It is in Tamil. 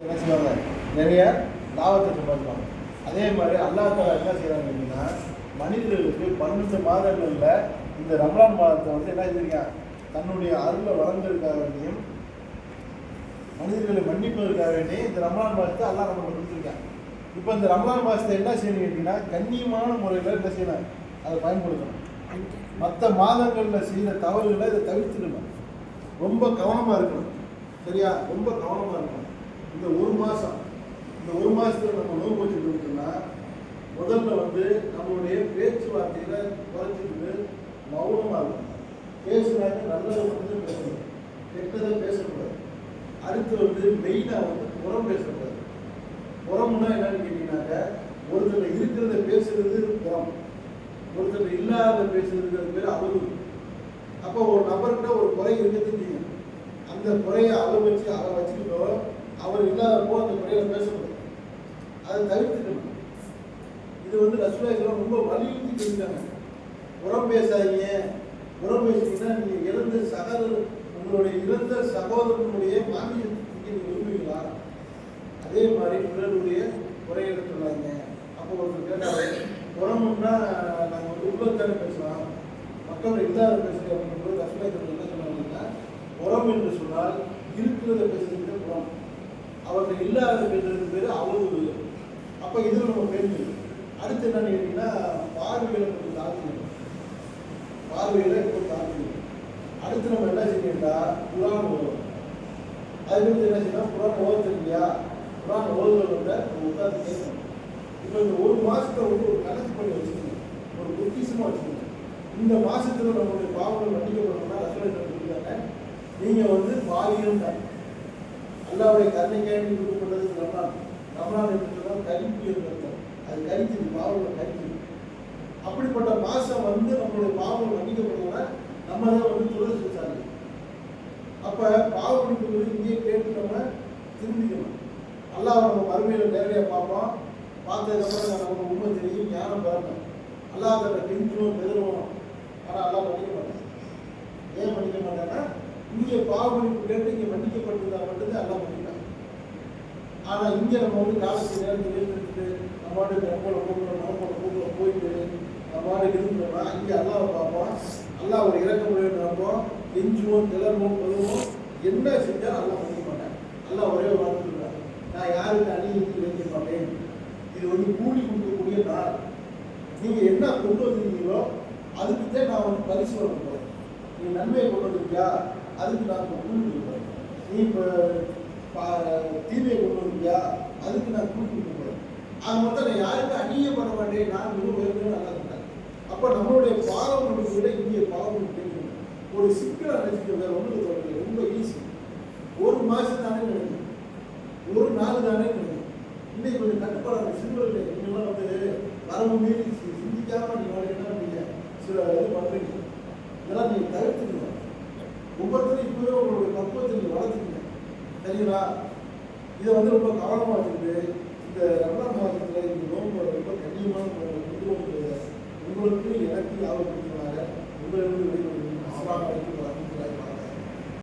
என்ன செய்வாங்க நிறைய லாபத்தை சம்பாதிப்பாங்க அதே மாதிரி அல்லாஹ் என்ன செய்யறாங்க அப்படின்னா மனிதர்களுக்கு பன்னெண்டு மாதங்களில் இந்த ரமலான் மாதத்தை வந்து என்ன செஞ்சிருக்கான் தன்னுடைய அருளை வளர்ந்ததுக்காக வேண்டியும் மனிதர்களை மன்னிப்பதற்காக வேண்டி இந்த ரமலான் மாதத்தை அல்லாஹ் நம்ம கொடுத்துருக்கான் இப்போ இந்த ரமலான் மாதத்தை என்ன செய்யணும் அப்படின்னா கண்ணியமான முறையில் என்ன செய்யணும்? அதை பயன்படுத்தணும். மற்ற மாதங்களில் செய்கிற தவறுகளை இதை தவிர்த்துக்கணும். ரொம்ப கவனமாக இருக்கணும். சரியா? ரொம்ப கவனமாக இருக்கணும். இந்த ஒரு மாதம் இந்த ஒரு மாதத்தில் நம்ம நோய் வச்சுட்டு இருக்கோம்னா முதல்ல வந்து நம்மளுடைய பேச்சுவார்த்தையில் குறைச்சிட்டு மௌனமாக இருக்கணும் பேசுனாங்க நல்லதை மட்டும் பேசணும். கெட்டதை பேசக்கூடாது. அடுத்து வந்து மெயினாக வந்து புறம் பேசக்கூடாது. புறம்னா என்னன்னு கேட்டிங்கனாக்க ஒருத்தர் இருக்கிறத பேசுறது புறம். ஒருத்தர் இல்லாத பேசுறதுங்கிறது பேர் அவதூறு அப்போ ஒரு நபர்கிட்ட ஒரு குறை இருக்கிறது அந்த குறையை அளவு வச்சு அவரை வச்சுக்கிட்டோம் அவர் இல்லாதப்போ அந்த முறையில் பேசக்கூடாது அதை தவிர்த்துக்கணும். இது வந்து ரசூலாய்க்கெல்லாம் ரொம்ப வலியுறுத்தி சொல்லிட்டாங்க. உரம் பேசாதீங்க. உரம் பேசுனீங்கன்னா நீங்கள் இறந்த சகோதரர் உங்களுடைய இறந்த சகோதரனுடைய மாமியத்துக்கு நீங்கள் விரும்புவீங்களா? அதே மாதிரி பிறருடைய குறைகளை சொல்லாங்க அப்போ ஒருத்தர் கேட்டாங்க உரம்னா நாங்கள் வந்து உள்ளத்தானே பேசலாம் மக்கள் இல்லாத பேசுறது அப்படின்னு ரசூலாய்க்கு என்ன சொன்னாங்கன்னா உரம் என்று சொன்னால் இருக்கிறத பேசுகிறது உரம் அவர்கள் இல்லாதவர்கள் பேசுறது பேர் அவதூறு அப்போ இதில் நம்ம பேசணும் அடுத்து என்னன்னு கேட்டீங்கன்னா பார்வையில கொஞ்சம் தாழ்த்திக்கணும் பார்வையில இப்போ தாழ்த்திக்கணும் அடுத்து நம்ம என்ன செய்யணும்டா குரான் அது வந்து என்ன செய்யணும் குரான் ஓதுறது இல்லையா? குரான் ஓதுறது வந்து நம்ம இப்போ இந்த ஒரு மாசத்தை வந்து ஒரு கணக்கு பண்ணி வச்சுக்கணும். ஒரு பொக்கிஷமா வச்சுக்கணும். இந்த மாசத்துல நம்மளுடைய பாவங்கள் மன்னிக்கப்படணும்னா ரசோலை சொல்லியிருக்காங்க நீங்க வந்து பாவியம் தான். அல்லாவுடைய கருணை கேள்வி கொடுக்கப்பட்டது ரமணான் ரமணான் என்று சொன்னால் கரிப்பு என்று அர்த்தம். அது கரிக்குது பாவங்கள் கரிக்குது அப்படிப்பட்ட மாசம் வந்து நம்மளுடைய பாவம் மன்னிக்கப்படணும்னா நம்ம தான் வந்து துரதிருஷ்டசாலி அப்போ பாவம் மன்னிப்பு இங்கேயே கேட்டு நம்ம திருந்திக்கணும். அல்லாஹ் நம்ம மறுமையில் நேரடியாக பார்ப்போம். பார்த்ததுக்கப்புறம் நமக்கு உண்மை தெரியும் ஞானம் பிறக்கும் அல்லாஹ் அதை கெஞ்சுவோம் எதிர்வோம் ஆனால் அல்லாஹ் மன்னிக்க மாட்டேன். ஏன் மன்னிக்க மாட்டேன்னா இங்கே பாவ மன்னிப்பு கேட்டு இங்கே மன்னிக்கப்பட்டிருந்தா மட்டும்தான் எல்லாம் பண்ணிட்டாங்க. ஆனால் இங்கே நம்ம வந்து காலத்து நேரத்தில் எடுத்துட்டு நம்மளோட பாட்டுக்கு நம்மளோட கூப்பிடுறோம் நம்மளோட கூப்பிட போயிட்டு நம்மளோட இருந்தோம்னா இங்கே அல்லாவை பார்ப்போம். அல்லா ஒரு இறக்கமுறை நடப்போம் எஞ்சுவோம் கிளறுவோம் பருவோம் என்ன செஞ்சாலும் அல்லா மன்னிக்க மாட்டேன். அல்லா ஒரே ஒரு வார்த்தை நான் யாருக்கு அநீதி வைக்க மாட்டேன் இது வந்து கூலி கொடுக்கக்கூடிய நாள். நீங்கள் என்ன கொண்டு வந்திருக்கீங்களோ அதுக்கு தான் நான் வந்து பரிசு வழங்க போகிறேன் நீ நன்மையை கொண்டு வந்திருக்கியா? அதுக்கு நான் இப்போ கூலி கொடுப்பேன் நீ இப்போ தீமையை கொண்டு வந்தியா? அதுக்கு நான் கூலி கொடுப்பேன் அது மட்டும் நான் யாருக்கும் அந்நியம் பண்ண மாட்டேன். நான் மிக உயர்ந்து நல்லா இருந்தேன் அப்போ நம்மளுடைய பாவம் விட இந்திய பாவம் கேட்கணும் ஒரு சிக்கலை நினைச்சுக்க வேற ஒன்றும் தோணுது ரொம்ப ஈஸி ஒரு மாதம் தானே நினைக்கணும் ஒரு நாள் தானே நினைக்கணும் இன்னைக்கு கொஞ்சம் கட்டுப்பாடு சிறுவர்கள் இன்னும் வந்து வரம்பு மீறி சி- சிந்திக்காம சரிங்களா இதை வந்து ரொம்ப கவனமாக இருக்குது இந்த ரமணான் மாதத்தில் இந்த நோன்பு ரொம்ப கண்ணியமான முறையில் கொண்டு உங்களுக்கு எனக்கு ஆபத்துனால உங்களிடம் வெளியே அஸ்லாம்